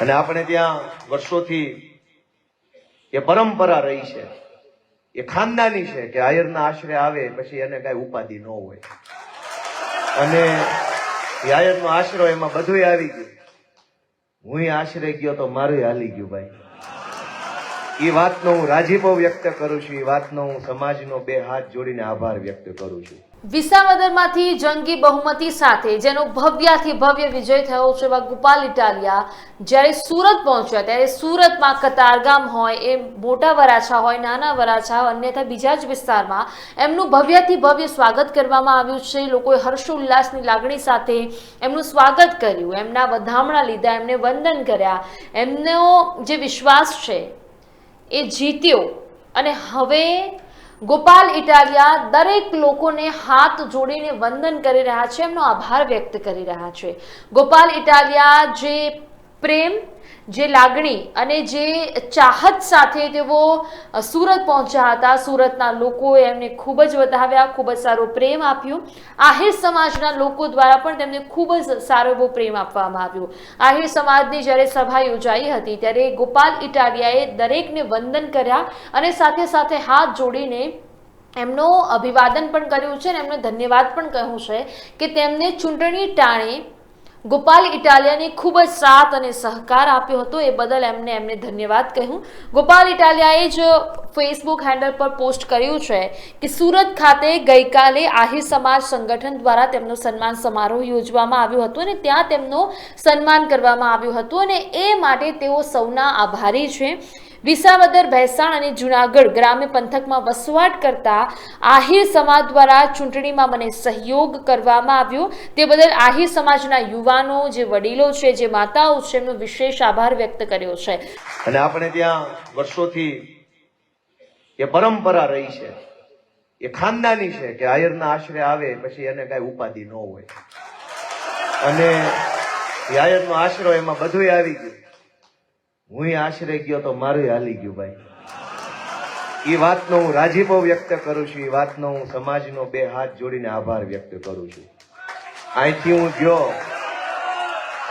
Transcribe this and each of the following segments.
અને આપણે ત્યાં વર્ષોથી એ પરંપરા રહી છે. એ ખાનદાની છે કે આયરના આશરે આવે પછી એને કઈ ઉપાધિ ન હોય. અને આયરનો આશરો એમાં બધું આવી ગયું. હું આશરે ગયો તો મારું હાલી ગયું ભાઈ. એ વાતનો હું રાજીપો વ્યક્ત કરું છું, એ વાતનો હું સમાજનો બે હાથ જોડીને આભાર વ્યક્ત કરું છું. વિસાવદરમાંથી જંગી બહુમતી સાથે, જેનો ભવ્યાથી ભવ્ય વિજય થયો છે એવા ગોપાલ ઇટાલિયા, જ્યારે સુરત પહોંચ્યા, ત્યારે સુરતમાં કતારગામ હોય, એ મોટા વરાછા હોય, નાના વરાછા અન્યથા બીજા જ વિસ્તારમાં એમનું ભવ્યથી ભવ્ય સ્વાગત કરવામાં આવ્યું છે. લોકોએ હર્ષોલ્લાસની લાગણી સાથે એમનું સ્વાગત કર્યું, એમના વધામણા લીધા, એમને વંદન કર્યા. એમનો જે વિશ્વાસ છે, એ જીત્યો. અને હવે ગોપાલ ઇટાલિયા દરેક લોકોને હાથ જોડીને વંદન કરી રહ્યા છે, એમનો આભાર વ્યક્ત કરી રહ્યા છે. ગોપાલ ઇટાલિયા જે પ્રેમ, જે લાગણી અને જે ચાહત સાથે તેઓ સુરત પહોંચ્યા હતા. સુરતના લોકોએ એમને ખૂબ જ વધાવ્યા, ખૂબ જ સારો પ્રેમ આપ્યો. આહિર સમાજના લોકો દ્વારા પણ તેમને ખૂબ જ સારો એવો પ્રેમ આપવામાં આવ્યો. આહિર સમાજની જ્યારે સભા યોજાઈ હતી, ત્યારે ગોપાલ ઇટાલિયાએ દરેકને વંદન કર્યા અને સાથે સાથે હાથ જોડીને એમનો અભિવાદન પણ કર્યું છે અને એમને ધન્યવાદ પણ કહ્યું છે કે તેમને ચૂંટણી ટાણે ગોપાલ ઇટાલિયાને ખૂબ જ સાથ અને સહકાર આપ્યો હતો. એ બદલ એમને એમને ધન્યવાદ કહ્યું ગોપાલ ઇટાલિયાએ જ ફેસબુક હેન્ડલ પર પોસ્ટ કર્યું છે કે સુરત ખાતે ગઈકાલે આહિર સમાજ સંગઠન દ્વારા તેમનો સન્માન સમારોહ યોજવામાં આવ્યો હતો અને ત્યાં તેમનું સન્માન કરવામાં આવ્યું હતું અને એ માટે તેઓ સૌના આભારી છે. વિસાવદર, ભેસાણ અને જુનાગઢ ગ્રામ્ય પંથકમાં વસવાટ કરતા આહિર સમાજ દ્વારા ચૂંટણીમાં મને સહયોગ કરવામાં આવ્યો. તે બદલ આહિર સમાજના યુવાનો, જે વડીલો છે, જે માતાઓ છે, એમનો વિશેષ આભાર વ્યક્ત કર્યો છે. અને આપણે ત્યાં વર્ષોથી એ પરંપરા રહી છે. એ ખાનદાની છે કે આહિરના આશરે આવે, પછી એને કઈ ઉપાધિ ન હોય. અને આયરનો આશરો એમાં બધું આવી ગયું. હું આશરે ગયો તો મારું હાલી ગયું ભાઈ. એ વાતનો હું રાજીપો વ્યક્ત કરું છું એ વાતનો હું સમાજનો બે હાથ જોડીને આભાર વ્યક્ત કરું છું. અહીંથી હું ગયો,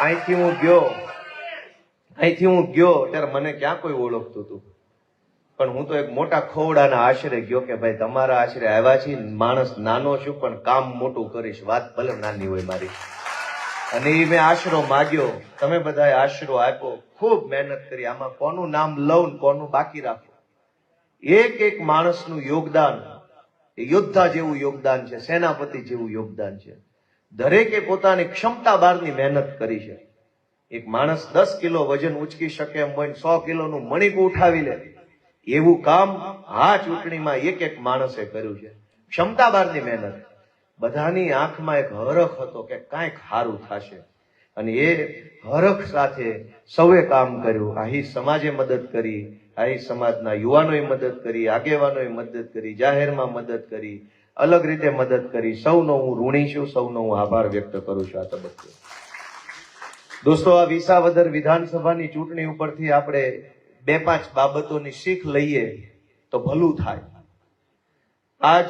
અહીંથી હું ગયો, અહીંથી હું ગયો, ત્યારે મને ક્યાં કોઈ ઓળખતું હતું? પણ હું તો એક મોટા ખોવડાના આશરે ગયો કે ભાઈ તમારા આશરે આવ્યા છે માણસ નાનો છું, પણ કામ મોટું કરીશ, વાત ભલે નાની હોય મારી. અને એ મેં આશરો માગ્યો. તમે બધાએ આશરો આપ્યો. ખૂબ મહેનત કરી. આમાં કોનું નામ લઉં કોનું બાકી રાખો? એક એક માણસનું યોગદાન. એ યોદ્ધા જેવું યોગદાન છે, સેનાપતિ જેવું યોગદાન છે. દરેકે પોતાની ક્ષમતા બહારની મહેનત કરી છે. એક માણસ દસ કિલો વજન ઉચકી શકે એમ હોય સો કિલોનું મણિકું ઉઠાવી લે. એવું કામ આ ચૂંટણીમાં એક એક માણસે કર્યું છે. ક્ષમતા બહારની મહેનત. બધાની આંખમાં એક હરખ હતો કે કાંઈક સારું થશે. અને એ હરખ સાથે સૌએ કામ કર્યું. આહી સમાજે મદદ કરી, આહી સમાજના યુવાનોએ મદદ કરી, આગેવાનોએ મદદ કરી, જાહેરમાં મદદ કરી, અલગ રીતે મદદ કરી. સૌનો હું ઋણી છું, સૌનો હું આભાર વ્યક્ત કરું છું આ તબક્કે. દોસ્તો, આ વિસાવદર વિધાનસભાની ચૂંટણી ઉપરથી આપણે બે પાંચ બાબતોની શીખ લઈએ તો ભલું થાય. આજ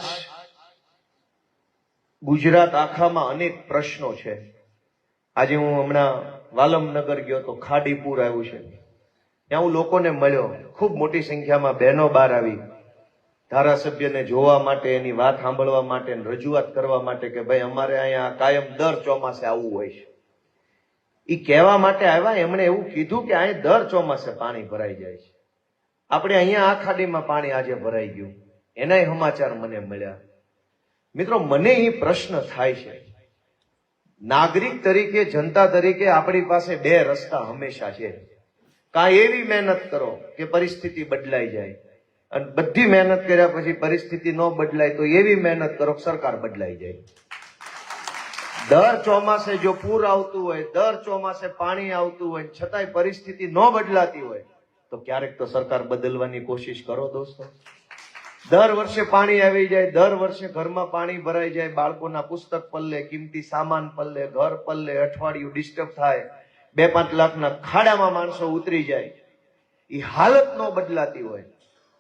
ગુજરાત આખામાં અનેક પ્રશ્નો છે. આજે હું હમણાં વાલમનગર ગયો તો ખાડીપુર આવ્યું છે. ત્યાં હું લોકોને મળ્યો. ખૂબ મોટી સંખ્યામાં બહેનો બહાર આવી. ધારાસભ્યને જોવા માટે, એની વાત સાંભળવા માટે રજૂઆત કરવા માટે કે ભાઈ, અમારે અહીંયા કાયમ દર ચોમાસે આવવું હોય છે. એ કહેવા માટે આવ્યા, એમણે એવું કીધું કે અહીં દર ચોમાસે પાણી ભરાઈ જાય છે. આપણે અહીંયા આ ખાડીમાં પાણી આજે ભરાઈ ગયું. એનાય સમાચાર મને મળ્યા. મિત્રો, મને એ પ્રશ્ન થાય છે. નાગરિક તરીકે, જનતા તરીકે આપણી પાસે બે રસ્તા હંમેશા છે. કાંઈ એવી મહેનત કરો કે પરિસ્થિતિ બદલાઈ જાય. અને બધી મહેનત કર્યા પછી પરિસ્થિતિ ન બદલાય તો એવી મહેનત કરો કે સરકાર બદલાઈ જાય. દર ચોમાસે જો પૂર આવતું હોય, દર ચોમાસે પાણી આવતું હોય, છતાંય પરિસ્થિતિ ન બદલાતી હોય, તો ક્યારેક તો સરકાર બદલવાની કોશિશ કરો દોસ્તો. દર વર્ષે પાણી આવી જાય, દર વર્ષે ઘરમાં પાણી ભરાઈ જાય, બાળકોના પુસ્તક પલ્લે, કિંમતી સામાન પલ્લે, ઘર પલ્લે, અઠવાડિયું ડિસ્ટર્બ થાય, બે પાંચ લાખના ખાડામાં માણસો ઉતરી જાય. એ હાલત ન બદલાતી હોય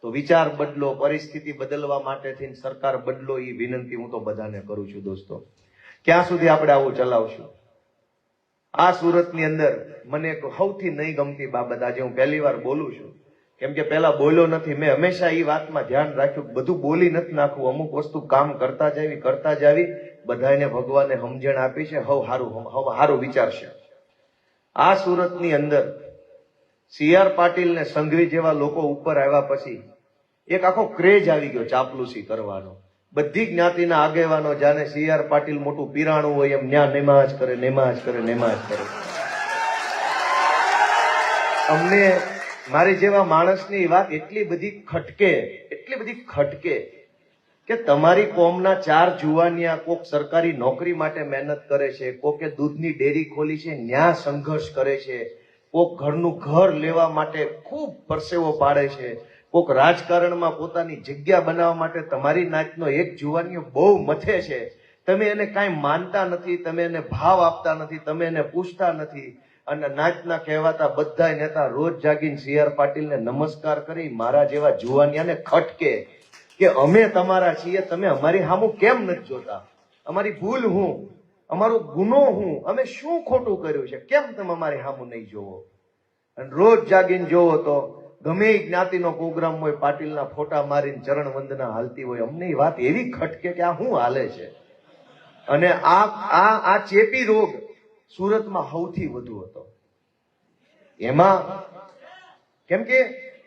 તો વિચાર બદલો, પરિસ્થિતિ બદલવા માટેથી સરકાર બદલો એ વિનંતી હું તો બધાને કરું છું દોસ્તો. ક્યાં સુધી આપણે આવું ચલાવશું? આ સુરતની અંદર મને એક સૌથી નહીં ગમતી બાબત આજે હું પહેલી વાર બોલું છું. કેમ કે પેલા બોલ્યો નથી. મેં હંમેશા એ વાતમાં ધ્યાન રાખ્યું બધું બોલી નથી નાખવું. અમુક વસ્તુ કામ કરતા જાવી કરતા જાવી બધાને ભગવાને સમજણ આપી છે. હવ હારું હવ હારું વિચારશે. આ સુરતની અંદર સી આર પાટીલ ને સંઘવી જેવા લોકો ઉપર આવ્યા પછી એક આખો ક્રેજ આવી ગયો ચાપલુસી કરવાનો. બધી જ્ઞાતિના આગેવાનો જાણે સી આર પાટીલ મોટું પીરાણું હોય એમ ન્યા નેમાજ કરે નેમાજ કરે નેમાજ કરે. અમને મારી જેવા માણસની વાત એટલી બધી ખટકે, એટલી બધી ખટકે કે તમારી કોમના ચાર જુવાનિયા કોક સરકારી નોકરી માટે મહેનત કરે છે, કોકે દૂધની ડેરી ખોલી છે, ન્યા સંઘર્ષ કરે છે, કોક ઘરનું ઘર લેવા માટે ખૂબ પરસેવો પાડે છે, કોક રાજકારણમાં પોતાની જગ્યા બનાવવા માટે તમારી નાચનો એક જુવાનીઓ બહુ મથે છે. તમે એને કાંઈ માનતા નથી, તમે એને ભાવ આપતા નથી, તમે એને પૂછતા નથી. અને નાચના કહેવાતા બધા નેતા રોજ જાગીને સી આર પાટીલને નમસ્કાર કરી મારા જેવા જુવાનિયાને ખટકે કે અમે તમારા છીએ, તમે અમારી સામું કેમ નથી જોતા? અમારી ભૂલ હું? અમારો ગુનો હું? અમે શું ખોટું કર્યું છે? કેમ તમે અમારી સામું નહીં જોવો? અને રોજ જાગીને જોવો તો ગમે એ જ્ઞાતિનો પ્રોગ્રામ હોય, પાટીલના ફોટા મારીને ચરણ વંદના હાલતી હોય, અમને વાત એવી ખટકે કે આ શું હાલે છે? અને આ આ આ ચેપી રોગ સુરતમાં સૌથી વધુ હતો. એમાં, કેમ કે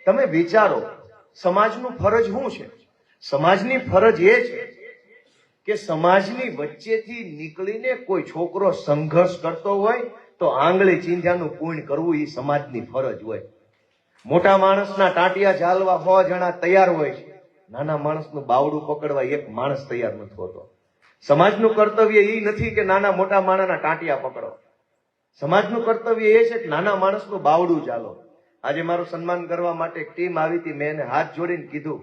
તમે વિચારો, સમાજનું ફરજ શું છે? સમાજની ફરજ એ છે કે સમાજની વચ્ચેથી નીકળીને કોઈ છોકરો સંઘર્ષ કરતો હોય, તો આંગળી ચીંધ્યાનું પૂર્ણ કરવું એ સમાજની ફરજ હોય. મોટા માણસના ટાંટિયા ઝાલવા સો જણા તૈયાર હોય છે. નાના માણસનું બાવડું પકડવા એક માણસ તૈયાર નથી હોતો. સમાજનું કર્તવ્ય એ નથી કે નાના મોટા માણસના ટાંટિયા પકડો. સમાજનું કર્તવ્ય એ છે કે નાના માણસનું બાવડું ચાલો આજે મારું સન્માન કરવા માટે એક ટીમ આવી હતી, મેં એને હાથ જોડીને કીધું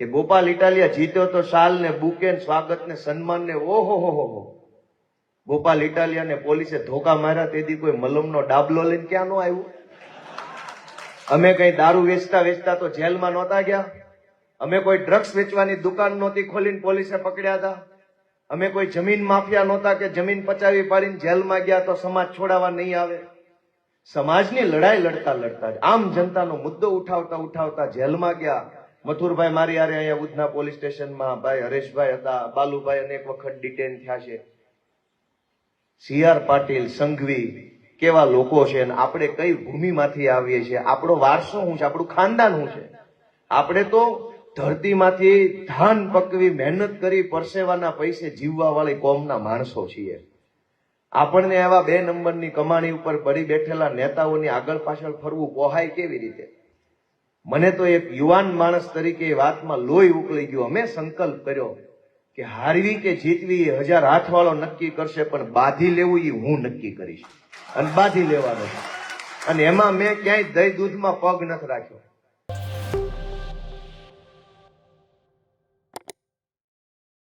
કે ગોપાલ ઇટાલિયા જીત્યો તો શાલ ને બુકે સ્વાગત ને સન્માન ને ઓહો હો હો હો. ગોપાલ ઇટાલિયા ને પોલીસે ધોકા માર્યા, તેથી કોઈ મલમનો ડાબલો લઈને ક્યાં નો આવ્યું? અમે કઈ દારૂ વેચતા વેચતા તો જેલમાં નહોતા ગયા? અમે કોઈ ડ્રગ્સ વેચવાની દુકાન નહોતી ખોલીને પોલીસે પકડ્યા હતા. અમે કોઈ જમીન માફિયા નહોતા કે જમીન પચાવી પાડીને જેલમાં ગયા તો સમાજ છોડાવવા નહીં આવે. સમાજની લડાઈ લડતા લડતા આમ જનતાનો મુદ્દો ઉઠાવતા ઉઠાવતા જેલમાં ગયા. મથુરભાઈ મારી હારે અહીંયા ઉધના પોલીસ સ્ટેશનમાં, ભાઈ હરેશભાઈ હતા, બાલુભાઈ અનેક વખત ડિટેન થયા છે. સી આર પાટીલ, સંઘવી, કેવા લોકો છે આપણે કઈ ભૂમિમાંથી આવીએ છીએ? આપણો વારસો શું છે? આપણું ખાનદાન શું છે? આપણે તો ધરતીમાંથી ધાન પકવી મહેનત કરી પરસેવાના પૈસે જીવવા વાળી કોમના માણસો છીએ. આપણને એવા બે નંબરની કમાણી ઉપર પડી બેઠેલા નેતાઓની આગળ પાછળ ફરવું પોહાય કેવી રીતે? મને તો એક યુવાન માણસ તરીકે એ વાતમાં લોહી ઉકળી ગયું. અમે સંકલ્પ કર્યો કે હારવી કે જીતવી એ હજાર હાથવાળો નક્કી કરશે, પણ બાંધી લેવું એ હું નક્કી કરીશ. અને બાંધી લેવાનો અને એમાં મેં ક્યાંય દહીં દૂધમાં પગ નથી રાખ્યો.